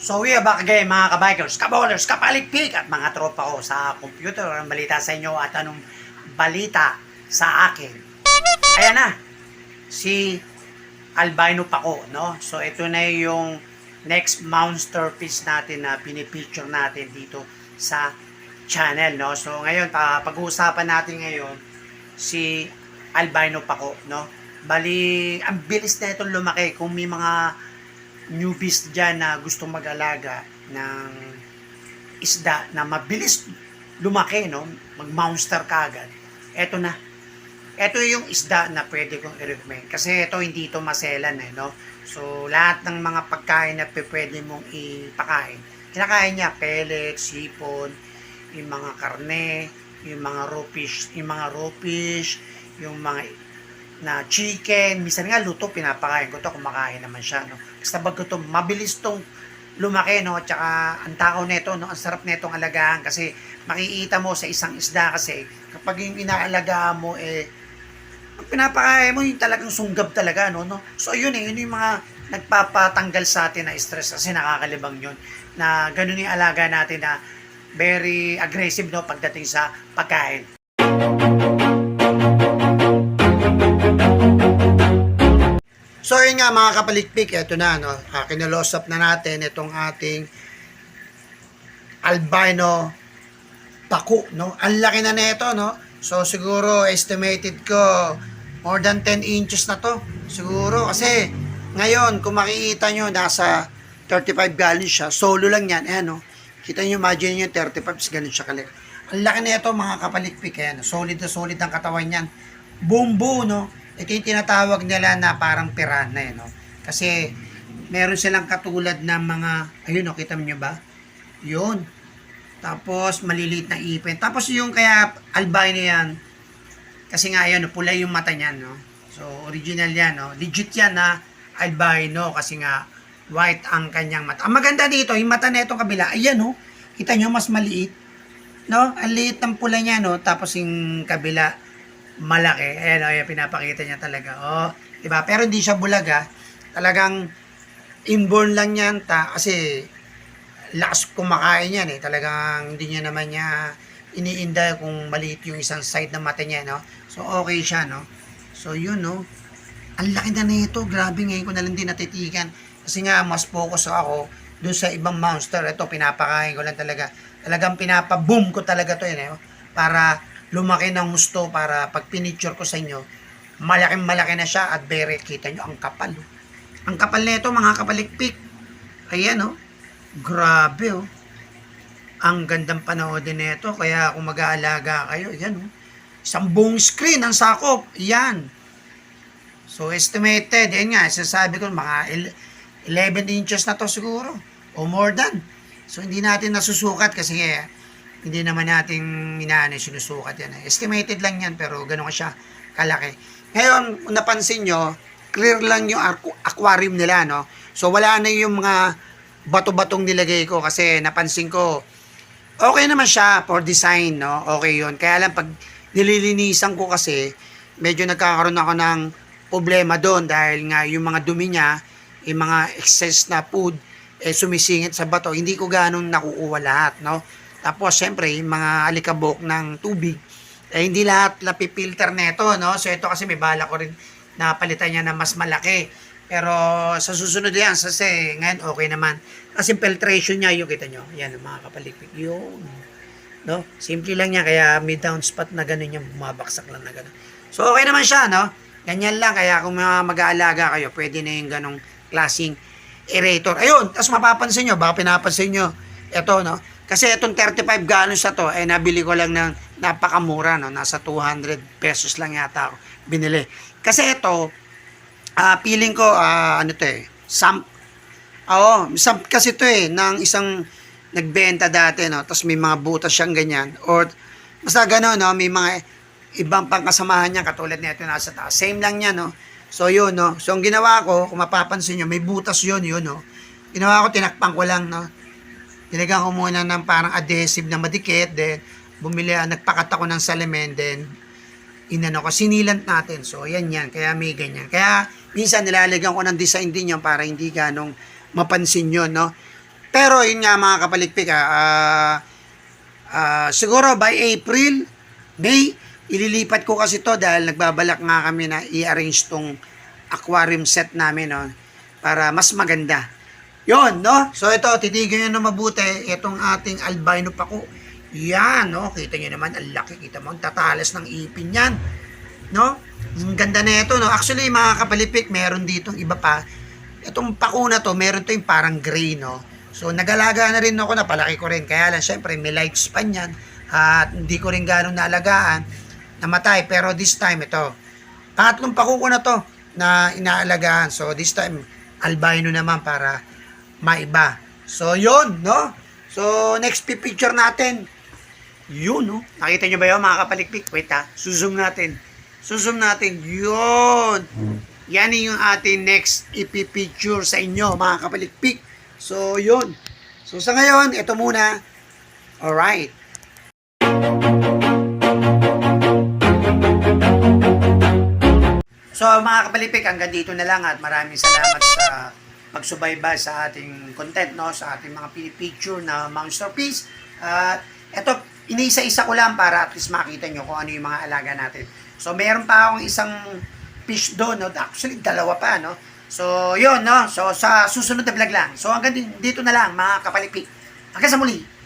So we are back again mga kabikers, kabowlers, kapalikpik at mga tropa ko sa computer. Ang balita sa inyo at anong balita sa akin. Ayan na, si Albino Paco, no? So ito na yung next monster piece natin na pinipicture natin dito sa channel, no? So ngayon, pa, pag-uusapan natin ngayon si Albino Paco, no? Bali, ang bilis na itong lumaki kung may mga newbies dyan na gusto mag-alaga ng isda na mabilis lumaki, no? Mag-monster ka agad. Eto na. Ito yung isda na pwede kong i-recommend. Kasi ito hindi ito maselan eh, no? So, lahat ng mga pagkain na pwede mong ipakain. Kinakain niya pellets, sipon, yung mga karne, yung mga raw fish, yung mga raw fish, yung mga na chicken, minsan nga luto, pinapakain ko to, kumakain naman siya, no? Basta bago to, mabilis tong lumaki, no? Tsaka, ang takaw nito, no? Ang sarap netong alagaan kasi makikita mo sa isang isda kasi kapag yung inaalagaan mo, eh, pinapakain mo, yung talagang sunggab talaga, no? no? So, yun eh, yun yung mga nagpapatanggal sa atin na stress kasi nakakalibang yun na ganun yung alaga natin na very aggressive, no? Pagdating sa pagkain. So yun nga mga kapalikpik, ito na no, uh, kinulosap na natin itong ating albino paku, no? Ang laki na nito, no? So siguro estimated ko more than 10 inches na to. Siguro kasi ngayon kung makikita nyo nasa 35 gallons siya, solo lang yan, ayan no. Kita nyo, imagine nyo 35 is ganun siya kalik. Ang laki na ito mga kapalikpik, ayan, solid na solid ang katawan yan. Bumbo, no? Ito yung tinatawag nila na parang pirana, eh, no? Kasi meron silang katulad ng mga, ayun, no, kita nyo ba? Yun. Tapos, maliliit na ipin. Tapos, yung kaya albino yan, kasi nga, ayun, pula yung mata niyan, no? So, original yan, no? Legit yan na albino kasi nga, white ang kanyang mata. Ang maganda dito, yung mata na itong kabila, ayan, no? Kita nyo, mas maliit. No? Ang liit ng pula niya, no? Tapos, yung kabila, malaki. Ayan, ayan, pinapakita niya talaga. Oh, diba? Pero hindi siya bulaga. Talagang inborn lang yan ta kasi lakas kumakain yan eh. Talagang hindi niya naman niya iniinda kung maliit yung isang side ng mata niya, no? So, okay siya, no? So, yun, no? Ang laki na nito. Grabe ngayon ko na lang din natitigan. Kasi nga, mas focus ako dun sa ibang monster. Ito, pinapakain ko lang talaga. Talagang pinapaboom ko talaga to yun, eh. Para lumaki ng gusto para pag pinicture ko sa inyo, malaking malaki na siya at very kita nyo ang kapal. Ang kapal nito mga kapalikpik. Ayan oh. Grabe oh. Ang gandang panoodin nito kaya kung mag-aalaga kayo, yan oh. Isang buong screen ang sakop. Yan. So estimated, yan nga, sasabi ko mga el- 11 inches na to siguro o more than. So hindi natin nasusukat kasi hindi naman natin minaano sinusukat yan. Estimated lang yan pero gano'n siya kalaki. Ngayon, kung napansin nyo, clear lang yung aqu- aquarium nila, no? So, wala na yung mga bato-batong nilagay ko kasi napansin ko, okay naman siya for design, no? Okay yun. Kaya lang, pag nililinisan ko kasi, medyo nagkakaroon ako ng problema doon dahil nga yung mga dumi niya, yung mga excess na food, eh, sumisingit sa bato. Hindi ko ganong nakukuha lahat, no? Tapos, syempre, yung mga alikabok ng tubig, eh, hindi lahat napipilter nito, no? So, ito kasi may bala ko rin na palitan niya na mas malaki. Pero, sa susunod yan, kasi ngayon, okay naman. Kasi filtration niya, yung kita nyo. Yan, mga kapalikpik. Yun. No? Simple lang niya, kaya may down spot na gano'n yung bumabaksak lang na gano'n. So, okay naman siya, no? Ganyan lang, kaya kung mga mag-aalaga kayo, pwede na yung ganong klaseng aerator. Ayun, tapos mapapansin nyo, baka pinapansin nyo, ito, no? Kasi itong 35 gallons na to, eh, nabili ko lang ng napakamura, no? Nasa 200 pesos lang yata ako binili. Kasi ito, ah feeling ko, ah, ano to eh, samp. Oo, samp kasi to eh, ng isang nagbenta dati, no? Tapos may mga butas siyang ganyan. Or, basta gano'n, no? May mga ibang pangkasamahan niya, katulad nito nasa taas. Same lang niya, no? So, yun, no? So, ang ginawa ko, kung mapapansin nyo, may butas yun, yun, no? Ginawa ko, tinakpan ko lang, no? Nilagyan ko muna ng parang adhesive na madikit, then bumili, ah, nagpakat ako ng salamin, then inano ko, sinilant natin. So, yan yan. Kaya may ganyan. Kaya, minsan nilalagyan ko ng design din yan para hindi ganong mapansin yun, no? Pero yun nga mga kapalikpik ah, ah, ah, siguro by April, May, ililipat ko kasi to dahil nagbabalak nga kami na i-arrange tong aquarium set namin no, para mas maganda. Yon, no? So ito, titigan nyo na mabuti itong ating albino pako. Yan, no? Kita nyo naman, ang laki. Kita mo, ang tatalas ng ipin yan. No? Ang ganda na ito, no? Actually, mga kapalipik, meron ditong iba pa. Itong pako na to, meron to yung parang gray, no? So, nagalaga na rin ako, napalaki ko rin. Kaya lang, syempre, may lifespan yan. At hindi ko rin gano'ng naalagaan. Namatay. Pero this time, ito. Pangatlong pako ko na to na inaalagaan. So, this time, albino naman para maiba. So, yun, no? So, next pi- picture natin. Yun, no? Nakita nyo ba yun, mga kapalikpik? Wait ha, susum natin. Susum natin. Yun. Yan yung ating next ipipicture sa inyo, mga kapalikpik. So, yun. So, sa ngayon, ito muna. Alright. So mga kapalipik, hanggang dito na lang at maraming salamat sa pagsubaybay sa ating content, no? sa ating mga picture na monster piece. At eto, iniisa-isa ko lang para at least makita nyo kung ano yung mga alaga natin. So meron pa akong isang fish doon, no? actually dalawa pa. No? So yun, no? so sa susunod na vlog lang. So hanggang dito na lang mga kapalipik. Hanggang sa muli.